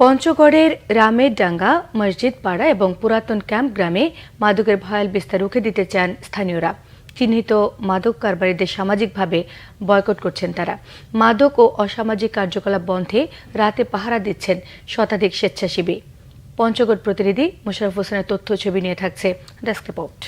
পঞ্চগড়ের রামের ডাঙ্গা মসজিদ পাড়া এবং পুরাতন ক্যাম্প গ্রামে মাদকের ভয়াল বিস্তার রুখে দিতে চান স্থানীয়রা। চিহ্নিত মাদক কারবারিদের সামাজিকভাবে বয়কট করছেন তারা। মাদক ও অসামাজিক কার্যকলাপ বন্ধে রাতে পাহারা দিচ্ছেন শতাধিক স্বেচ্ছাসেবী। পঞ্চগড় প্রতিনিধি মোশারফ হোসেনের তথ্য ছবি নিয়ে থাকছে ডেস্ক রিপোর্ট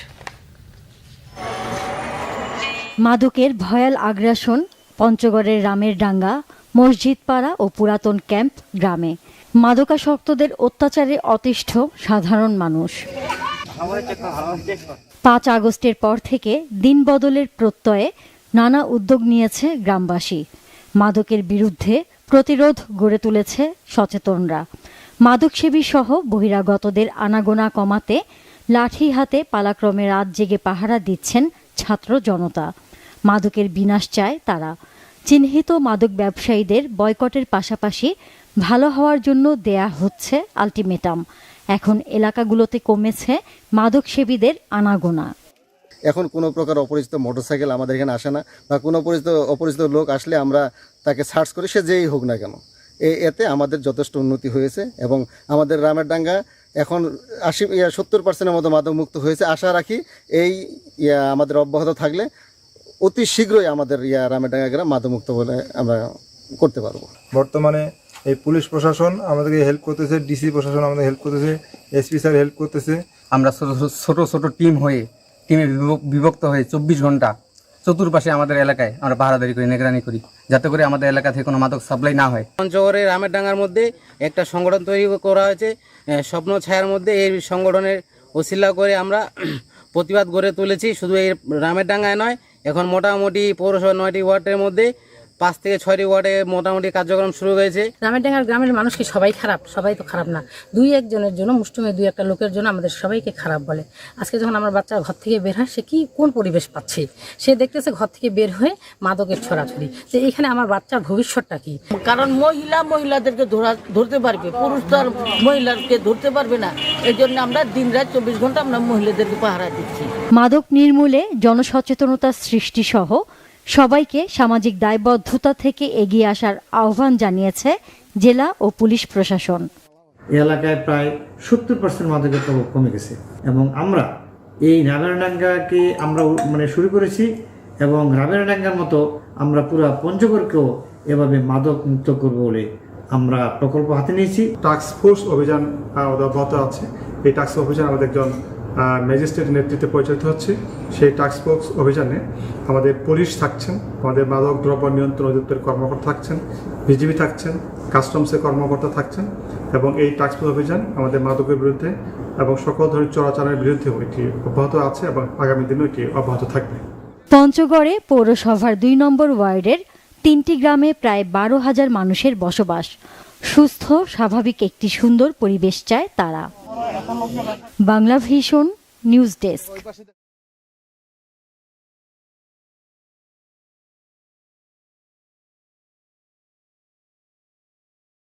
মাদকের ভয়াল আগ্রাসন পঞ্চগড়ের রামের ডাঙ্গা মসজিদ পাড়া ও পুরাতন ক্যাম্প গ্রামে মাদকাসক্তদের অত্যাচারে অতিষ্ঠ সাধারণ মানুষ। পাঁচ আগস্টের পর থেকে দিন বদলের প্রত্যয়ে নানা উদ্যোগ নিয়েছে গ্রামবাসী। মাদকের বিরুদ্ধে প্রতিরোধ গড়ে তুলেছে সচেতনরা। মাদকসেবী সহ বহিরাগতদের আনাগোনা কমাতে লাঠি হাতে পালাক্রমে রাত জেগে পাহারা দিচ্ছেন ছাত্র জনতা। মাদকের বিনাশ চায় তারা। চিহ্নিত মাদক ব্যবসায়ীদের বয়কটের পাশাপাশি ভালো হওয়ার জন্য দেয়া হচ্ছে আলটিমেটাম। এখন এলাকাগুলোতে কমেছে মাদকসেবীদের আনাগোনা। এখন কোনো প্রকার অপরিচিত মোটরসাইকেল আমাদের এখানে আসে না বা কোনো পরিচিত অপরিচিত লোক আসলে আমরা তাকে সার্চ করি, সে যেই হোক না কেন। এতে আমাদের যথেষ্ট উন্নতি হয়েছে এবং আমাদের রামের ডাঙ্গা এখন আশি সত্তর পার্সেন্টের মতো মাদক মুক্ত হয়েছে। আশা রাখি এই আমাদের অব্যাহত থাকলে অতি শীঘ্রই আমাদের ইয়া রামের ডাঙ্গা গ্রাম মাদকমুক্ত বলে আমরা করতে পারব। বর্তমানে এই পুলিশ প্রশাসন আমাদেরকে হেল্প করতেছে ডিসি প্রশাসন আমাদের হেল্প করতেছে এসপি স্যার হেল্প করতেছে। আমরা ছোট ছোট- টিম হয়ে টিমে বিভক- বিভক্ত হয়ে চব্বিশ ঘণ্টা চতুর্পাশে আমাদের এলাকায় আমরা পাহারাদারি করি নিগরানি করি যাতে করে আমাদের এলাকা থেকে কোনো মাদক সাপ্লাই না হয়। পঞ্চগড়ের রামের ডাঙ্গার মধ্যে একটা সংগঠন তৈরি করা হয়েছে স্বপ্ন ছায়ার মধ্যে এই সংগঠনের ওসিলা করে আমরা প্রতিবাদ গড়ে তুলেছি শুধু এই রামের ডাঙ্গায় নয় এখন মোটামুটি পৌরসভা নয়টি ওয়ার্ডের মধ্যে পাঁচ থেকে ছয়টি ওয়ার্ডে মোটামুটি কার্যক্রম শুরু হয়েছে। রামেরডাঙ্গার গ্রামের মানুষ কি সবাই খারাপ সবাই তো খারাপ না। দুই একজনের জন্য মুষ্টিমে দুই একটা লোকের জন্য আমাদের সবাইকে খারাপ বলে। আজকে যখন আমার বাচ্চা ঘর থেকে বের হয় সে কি কোন পরিবেশ পাচ্ছে? সে দেখতেছে ঘর থেকে বের হয়ে মাদকের ছড়াছড়ি। যে এখানে আমার বাচ্চার ভবিষ্যৎটা কি? কারণ মহিলা মহিলাদেরকে ধরা ধরতে পারবে পুরুষ তো আর মহিলাকে ধরতে পারবে না। এই জন্য আমরা দিন রাত চব্বিশ ঘণ্টা আমরা মহিলাদেরকে পাহারা দিচ্ছি। মাদক নির্মূলে জনসচেতনতা সৃষ্টি সহ সবাইকে সামাজিক দায়বদ্ধতা থেকে এগিয়ে আসার আহ্বান জানিয়েছে জেলা ও পুলিশ প্রশাসন। এই এলাকায় প্রায় সত্তর পার্সেন্ট মাদকের প্রভাব কমে গেছে এবং আমরা এই রাবেরডাঙ্গাকে আমরা মানে শুরু করেছি এবং রাবেরডাঙ্গার মতো আমরা পুরো পঞ্চগড়কেও এভাবে মাদক মুক্ত করব বলে আমরা প্রকল্প হাতে নিয়েছি। টাস্ক ফোর্স অভিযান অব্যাহত আছে। এই টাস্ক অভিযান আমাদের একজন ম্যাজিস্ট্রেট নেতৃত্বে পরিচালিত হচ্ছে। সেই টাস্ক ফোর্স অভিযানে আমাদের পুলিশ থাকছেন, আমাদের মাদক, দ্রব্য নিয়ন্ত্রণ অধিদপ্তরের কর্মকর্তা থাকছেন, বিজিবি থাকছেন, কাস্টমসের কর্মকর্তা থাকছেন এবং এই টাস্ক ফোর্স অভিযান আমাদের মাদকের বিরুদ্ধে এবং সকল ধরনের চোরাচারের বিরুদ্ধেও এটি অব্যাহত আছে এবং আগামী দিনেও এটি অব্যাহত থাকবে। পঞ্চগড়ে পৌরসভার দুই নম্বর ওয়ার্ডের তিনটি গ্রামে প্রায় বারো হাজার মানুষের বসবাস। সুস্থ, স্বাভাবিক একটি সুন্দর পরিবেশ চায় তারা। Bangla vision news desk.